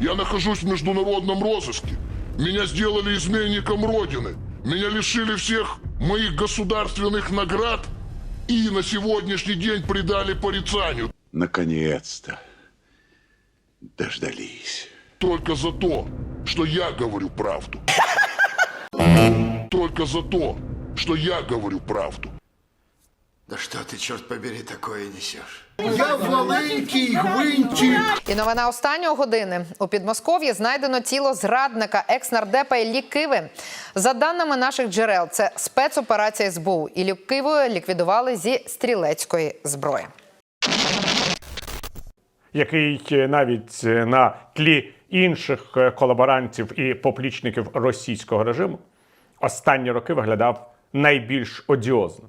Я нахожусь в международном розыске. Меня сделали изменником Родины. Меня лишили всех моих государственных наград и на сегодняшний день предали порицанию. Наконец-то дождались. Только за то, что я говорю правду. Только за то, что я говорю правду. Да что ты, черт побери, такое несешь? Я маленький гвинтик. І новина останньої години у Підмосков'ї знайдено тіло зрадника екс-нардепа Іллі Киви. За даними наших джерел, це спецоперація СБУ. Іллю Киву ліквідували зі стрілецької зброї. який е, навіть е, на тлі інших е, колаборантів і поплічників російського режиму останні роки виглядав найбільш одіозно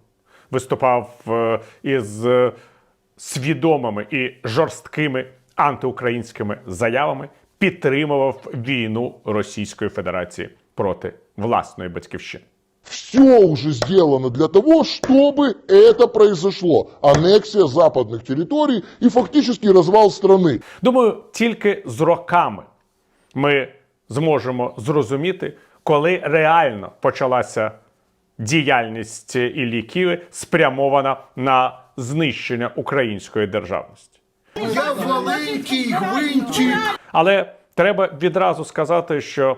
Виступав е, із е, свідомими і жорсткими антиукраїнськими заявами, підтримував війну Російської Федерації проти власної батьківщини. Все уже сделано для того, чтобы это произошло. Аннексия западных территорий и фактически развал страны. Думаю, тільки з роками ми зможемо зрозуміти, коли реально почалася діяльність Іллі Ківи, спрямована на знищення української державності. Я маленький гвинтик. Але треба відразу сказати, що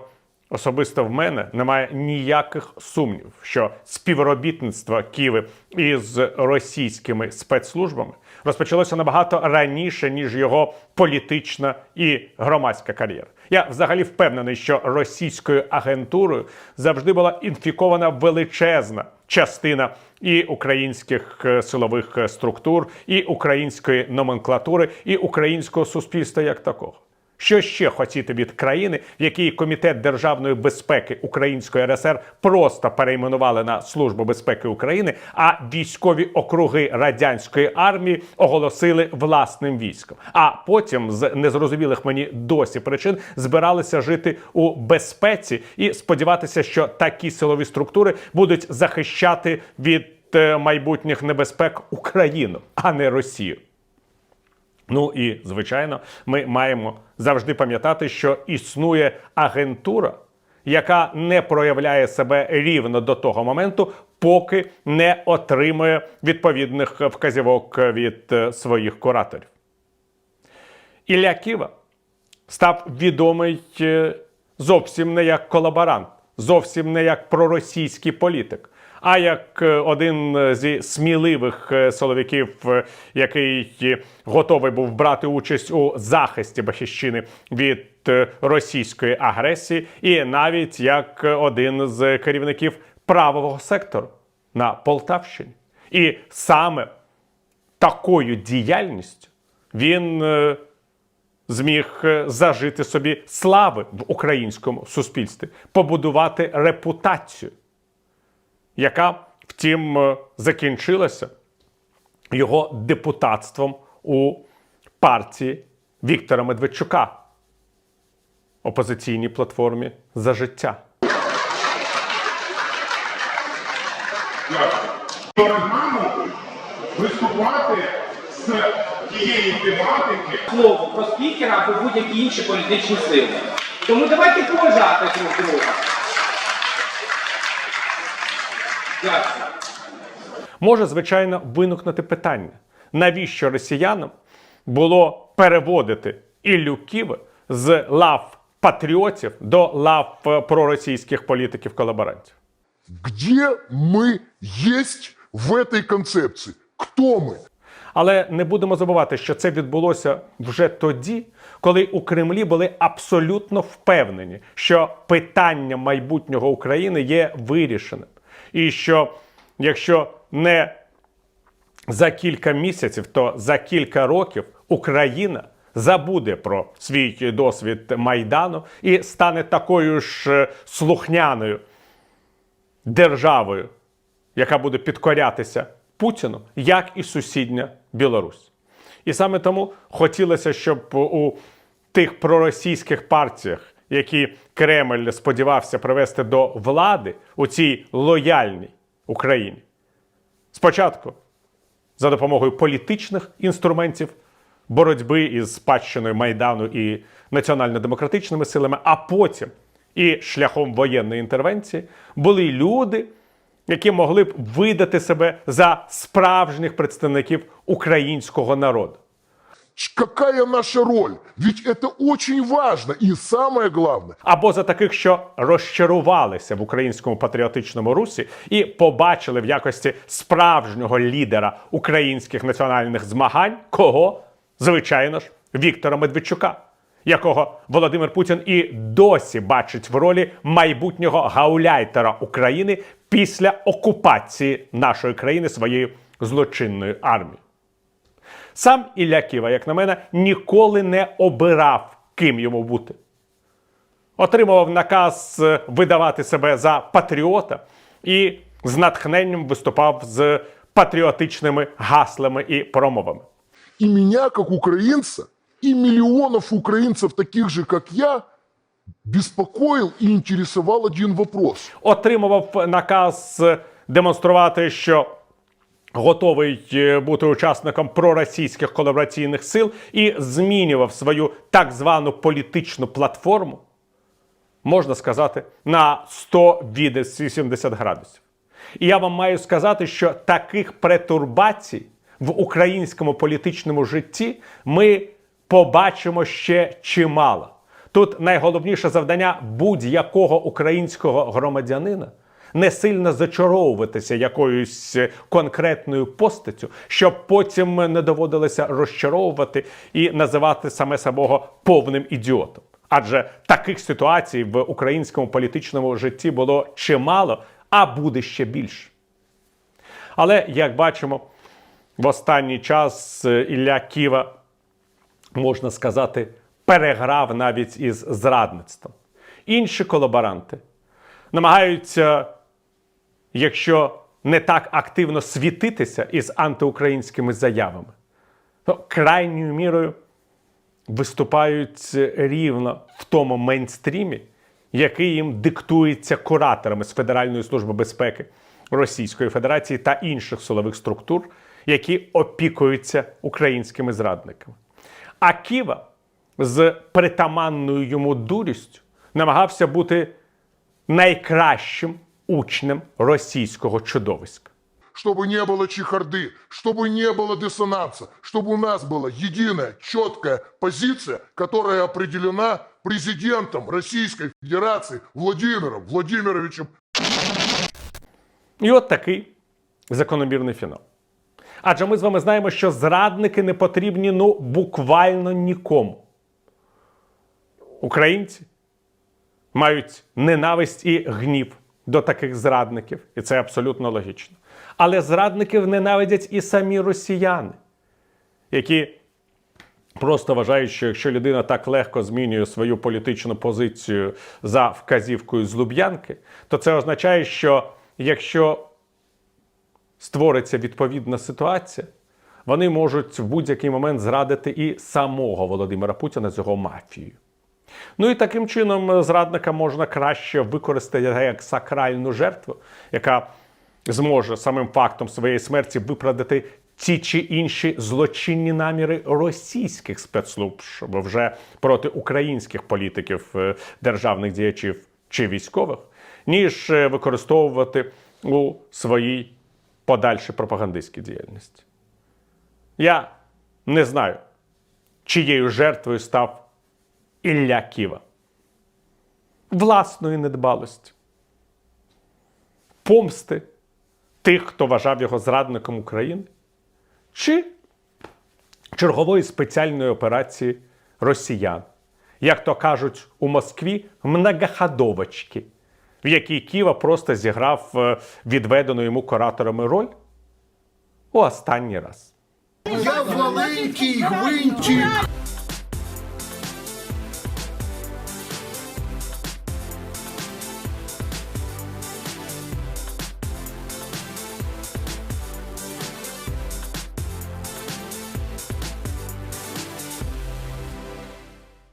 особисто в мене немає ніяких сумнівів, що співробітництво Києва із російськими спецслужбами розпочалося набагато раніше, ніж його політична і громадська кар'єра. Я взагалі впевнений, що російською агентурою завжди була інфікована величезна частина і українських е, силових е, структур, і української номенклатури, і українського суспільства як такого. Що ще хотіти від країни, в якій комітет державної безпеки Української РСР просто перейменували на Службу безпеки України, а військові округи радянської армії оголосили власним військом. А потім з незрозумілих мені досі причин збиралися жити у безпеці і сподіватися, що такі силові структури будуть захищати від е, майбутніх небезпек Україну, а не Росію. Ну і звичайно, ми маємо завжди пам'ятати, що існує агентура, яка не проявляє себе рівно до того моменту, поки не отримує відповідних вказівок від е, своїх кураторів. Ілля Ківа став відомий е, зовсім не як колаборант, зовсім не як проросійський політик, а як е, один зі сміливих е, силовиків, е, який е, готовий був брати участь у захисті Батьківщини від е, російської агресії, і навіть як один з керівників правого сектору на Полтавщині. І саме такою діяльністю він е, зміг е, зажити собі слави в українському суспільстві, побудувати репутацію, яка, втім, е, закінчилася його депутатством у партії Віктора Медведчука, опозиційній платформі за життя. перед виступати з тієї тематики, слово про спікера або будь-які інші політичні сили. Тому давайте поважати друг друга. Може, звичайно, виникнути питання, навіщо росіянам було переводити Іллю Ківа з лав патріотів до лав е, проросійських політиків-колаборантів. Где мы есть в этой концепции? Кто мы? Але не будемо забувати, що це відбулося вже тоді, коли у Кремлі були абсолютно впевнені, що питання майбутнього України є вирішеним, і що якщо не за кілька місяців, то за кілька років Україна забуде про свій досвід майдану і стане такою ж е, слухняною державою, яка буде підкорятися Путіну, як і сусідня Білорусь. І саме тому хотілося, щоб у тих проросійських партіях, які Кремль сподівався привести до влади у цій лояльній Україні, спочатку за допомогою політичних інструментів боротьби із спадщиною Майдану і національно-демократичними силами, а потім і шляхом воєнної інтервенції були люди, які могли б видати себе за справжніх представників українського народу. Какая наша роль? Ведь это очень важно. И самое главное, або за таких, що розчарувалися в українському патріотичному русі і побачили в якості справжнього лідера українських національних змагань кого? Звичайно ж, Віктора Медведчука, якого Володимир Путін і досі бачить в ролі майбутнього гауляйтера України після окупації нашої країни своєю злочинною армією. Сам Ілля Ківа, як на мене, ніколи не обирав, ким йому бути. Отримував наказ е, видавати себе за патріота і з натхненням виступав з патріотичними гаслами і промовами. и меня, как украинца, и миллионов украинцев, таких же, как я, беспокоил и интересовал один вопрос. Отримував наказ е, демонструвати, що готовий е, бути учасником проросійських колабораційних сил і змінював свою так звану політичну платформу, можна сказати, на 180 градусів. І я вам маю сказати, що таких претурбацій в українському політичному житті ми побачимо ще чимало. Тут найголовніше завдання будь-якого українського громадянина не сильно зачаровуватися якоюсь конкретною постаттю, щоб потім не доводилося розчаровувати і називати саме самого повним ідіотом. Адже таких ситуацій в українському політичному житті було чимало, а буде ще більше. Але як бачимо, в останній час е, Ілля Ківа, можна сказати, переграв навіть із зрадництвом. Інші колаборанти намагаються, якщо не так активно світитися із антиукраїнськими заявами, то крайньою мірою виступають рівно в тому мейнстрімі, який їм диктується кураторами з Федеральної служби безпеки Російської Федерації та інших силових структур, які опікуються українськими зрадниками. А Ківа з притаманною йому дурістю намагався бути найкращим учнем російського чудовиська. Чтобы не было чехарды, чтобы не было диссонанса, чтобы у нас была единая, четкая позиция, которая определена президентом Российской Федерации Владимиром Владимировичем І от такий закономірний фінал. Адже ми з вами знаємо, що зрадники не потрібні ну буквально нікому. Українці мають ненависть і гнів до таких зрадників, і це абсолютно логічно. Але зрадників ненавидять і самі росіяни, які просто вважають, що якщо людина так легко змінює свою політичну позицію за вказівкою з Луб'янки, то це означає, що якщо створиться відповідна ситуація, вони можуть в будь-який момент зрадити і самого Володимира Путіна з його мафією. Ну і таким чином зрадника можна краще використати як сакральну жертву, яка зможе самим фактом своєї смерті виправдати ті чи інші злочинні наміри російських спецслужб вже проти українських політиків, е, державних діячів чи військових, ніж е, використовувати у своїй подальшій пропагандистській діяльності. Я не знаю, чиєю жертвою став Ілля Ківа. Власної недбалості, помсти тих, хто вважав його зрадником України, чи чергової спеціальної операції росіян, як то кажуть у Москві, многоходовочки, в якій Ківа просто зіграв е, відведену йому кураторами роль у останній раз. Я маленький гвинтик.